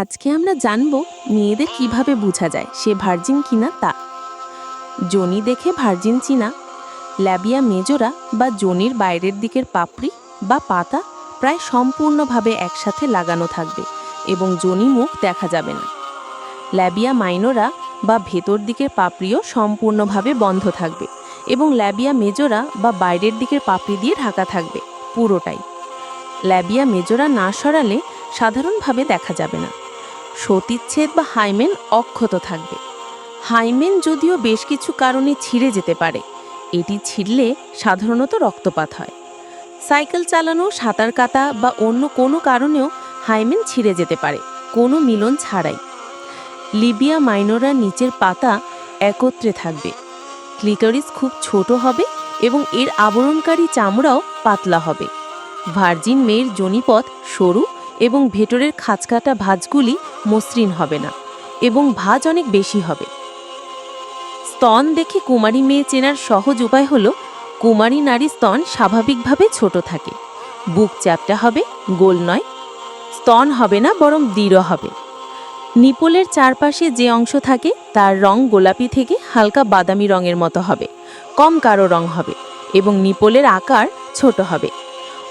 আজকে আমরা জানব মেয়েদের কীভাবে বোঝা যায় সে ভার্জিন কিনা তা। জনি দেখে ভার্জিন চিনা। ল্যাবিয়া মেজোরা বা জনির বাইরের দিকের পাপড়ি বা পাতা প্রায় সম্পূর্ণভাবে একসাথে লাগানো থাকবে এবং জনি মুখ দেখা যাবে না। ল্যাবিয়া মাইনোরা বা ভেতর দিকের পাপড়িও সম্পূর্ণভাবে বন্ধ থাকবে এবং ল্যাবিয়া মেজোরা বা বাইরের দিকের পাপড়ি দিয়ে ঢাকা থাকবে পুরোটাই। ল্যাবিয়া মেজোরা না সরালে সাধারণভাবে দেখা যাবে না। সতীচ্ছেদ বা হাইমেন অক্ষত থাকবে। হাইমেন যদিও বেশ কিছু কারণে ছিঁড়ে যেতে পারে, এটি ছিঁড়লে সাধারণত রক্তপাত হয়। সাইকেল চালানো, সাঁতার কাটা বা অন্য কোনো কারণেও হাইমেন ছিঁড়ে যেতে পারে, কোনো মিলন ছাড়াই। লিবিয়া মাইনোরা নিচের পাতা একত্রে থাকবে। ক্লিটরিস খুব ছোট হবে এবং এর আবরণকারী চামড়াও পাতলা হবে। ভার্জিন মেয়ের জনিপথ সরু এবং ভেতরের খাঁচকাটা ভাঁজগুলি মসৃণ হবে না, এবং ভাঁজ অনেক বেশি হবে। স্তন দেখে কুমারী মেয়ে চেনার সহজ উপায় হল, কুমারী নারী স্তন স্বাভাবিকভাবে ছোট থাকে। বুক চ্যাপটা হবে, গোল নয়। স্তন হবে না, বরং দৃঢ় হবে। নিপলের চারপাশে যে অংশ থাকে, তার রং গোলাপি থেকে হালকা বাদামি রঙের মতো হবে। কম কারও রং হবে, এবং নিপলের আকার ছোট হবে।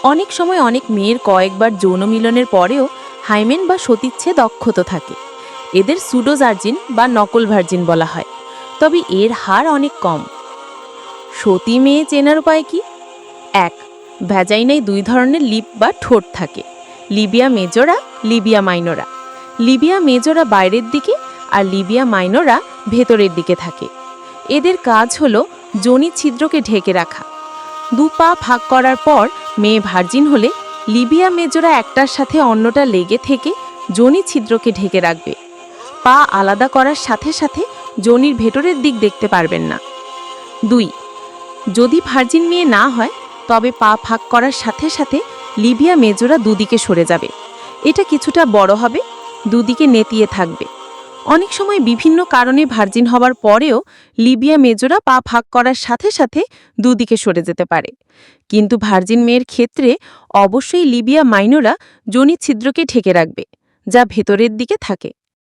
অনেক সময় অনেক মেয়ের কয়েকবার যৌন মিলনের পরেও হাইমেন বা সতীচ্ছেদ অক্ষত থাকে। এদের সুডোজার্জিন বা নকল ভার্জিন বলা হয়। তবে এর হার অনেক কম। সতী মেয়ে চেনার উপায় কি? এক, ভ্যাজাইনায় দুই ধরনের লিপ বা ঠোঁট থাকে। Labia majora, labia minora. Labia majora বাইরের দিকে আর লিবিয়া মাইনোরা ভেতরের দিকে থাকে। এদের কাজ হলো যোনি ছিদ্রকে ঢেকে রাখা। দু পা ভাগ করার পর মেয়ে ভার্জিন হলে লিবিয়া মেজোরা একটার সাথে অন্যটা লেগে থেকে যোনি ছিদ্রকে ঢেকে রাখবে। পা আলাদা করার সাথে সাথে যোনির ভেতরের দিক দেখতে পারবেন না। দুই, যদি ভার্জিন মেয়ে না হয়, তবে পা ফাঁক করার সাথে সাথে লিবিয়া মেজোরা দুদিকে সরে যাবে। এটা কিছুটা বড় হবে, দুদিকে নেতিয়ে থাকবে। অনেক সময় বিভিন্ন কারণে ভার্জিন হবার পরেও লিবিয়া মেজরা পা ভাগ করার সাথে সাথে দুদিকে সরে যেতে পারে। কিন্তু ভার্জিন মেয়ের ক্ষেত্রে অবশ্যই লিবিয়া মাইনোরা যোনি ছিদ্রকে ঢেকে রাখবে, যা ভেতরের দিকে থাকে।